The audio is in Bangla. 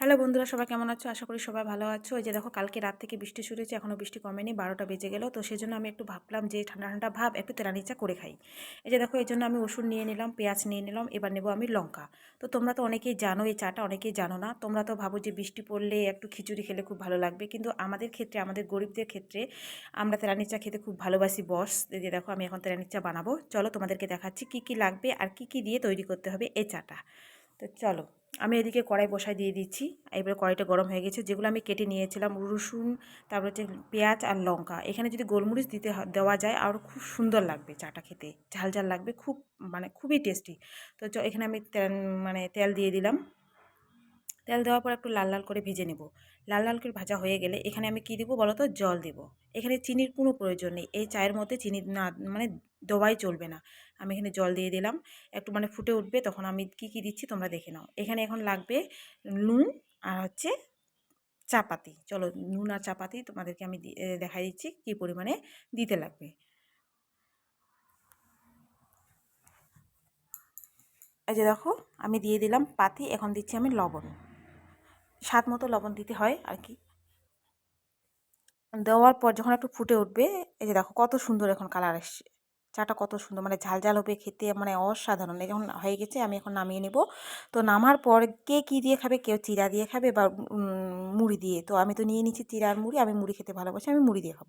হ্যালো বন্ধুরা, সবাই কেমন আছো? আশা করি সবাই ভালো আছো। ওই যে দেখো, কালকে রাত থেকে বৃষ্টি শুরু হয়েছে এখনও বৃষ্টি কমেনি, বারোটা বেজে গেল। তো সেই জন্য আমি একটু ভাবলাম যে, ঠান্ডা ঠান্ডা ভাব, একটু তেরানি চা করে খাই। এই যে দেখো, এই জন্য আমি ওষুধ নিয়ে নিলাম, পেঁয়াজ নিয়ে নিলাম, এবার নেব আমি লঙ্কা। তো তোমরা তো অনেকেই জানো, এই চাটা অনেকেই জানো না। তোমরা তো ভাবো যে, বৃষ্টি পড়লে একটু খিচুড়ি খেলে খুব ভালো লাগবে। কিন্তু আমাদের ক্ষেত্রে, আমাদের গরিবদের ক্ষেত্রে, আমরা তেরানি চা খেতে খুব ভালোবাসি বস। এই যে দেখো, আমি এখন তেরানি চা বানাবো। চলো তোমাদেরকে দেখাচ্ছি কী কী লাগবে আর কী কী দিয়ে তৈরি করতে হবে এই চাটা। তো চলো। আমি এদিকে কড়াই বসাই দিয়ে দিচ্ছি। এবারে কড়াইটা গরম হয়ে গেছে। যেগুলো আমি কেটে নিয়েছিলাম রসুন, তারপর হচ্ছে পেঁয়াজ আর লঙ্কা। এখানে যদি গোলমরিচ দিতে দেওয়া যায়, আর খুব সুন্দর লাগবে চাটা খেতে। ঝাল ঝাল লাগবে, খুব মানে খুবই টেস্টি তো এখানে আমি মানে তেল দিয়ে দিলাম। তেল দেওয়ার পর একটু লাল লাল করে ভেজে নেব। লাল লাল করে ভাজা হয়ে গেলে এখানে আমি কী দেবো বলো তো জল দেব। এখানে চিনির কোনো প্রয়োজন নেই। এই চায়ের মধ্যে চিনি না মানে দবাই চলবে না। আমি এখানে জল দিয়ে দিলাম। একটু মানে ফুটে উঠবে, তখন আমি কি কি দিচ্ছি তোমরা দেখে নাও। এখানে এখন লাগবে নুন আর হচ্ছে চাপাতি। চলো নুন আর চাপাতি তোমাদেরকে আমি দেখাই দিচ্ছি কী পরিমাণে দিতে লাগবে। এই যে দেখো, আমি দিয়ে দিলাম পাতি, এখন দিচ্ছি আমি লবণ। স্বাদ মতো লবণ দিতে হয় আর কি। দেওয়ার পর যখন একটু ফুটে উঠবে, এই যে দেখো কত সুন্দর এখন কালার এসছে চাটা কত সুন্দর মানে ঝাল ঝাল হবে, খেতে মানে অসাধারণ। এখন হয়ে গেছে, আমি এখন নামিয়ে নেব। তো নামার পর কে কী দিয়ে খাবে, কেউ চিরা দিয়ে খাবে বা মুড়ি দিয়ে। তো আমি তো নিয়ে নিচ্ছি চিরা আর মুড়ি, আমি মুড়ি খেতে ভালোবাসি, আমি মুড়ি দিয়ে খাব।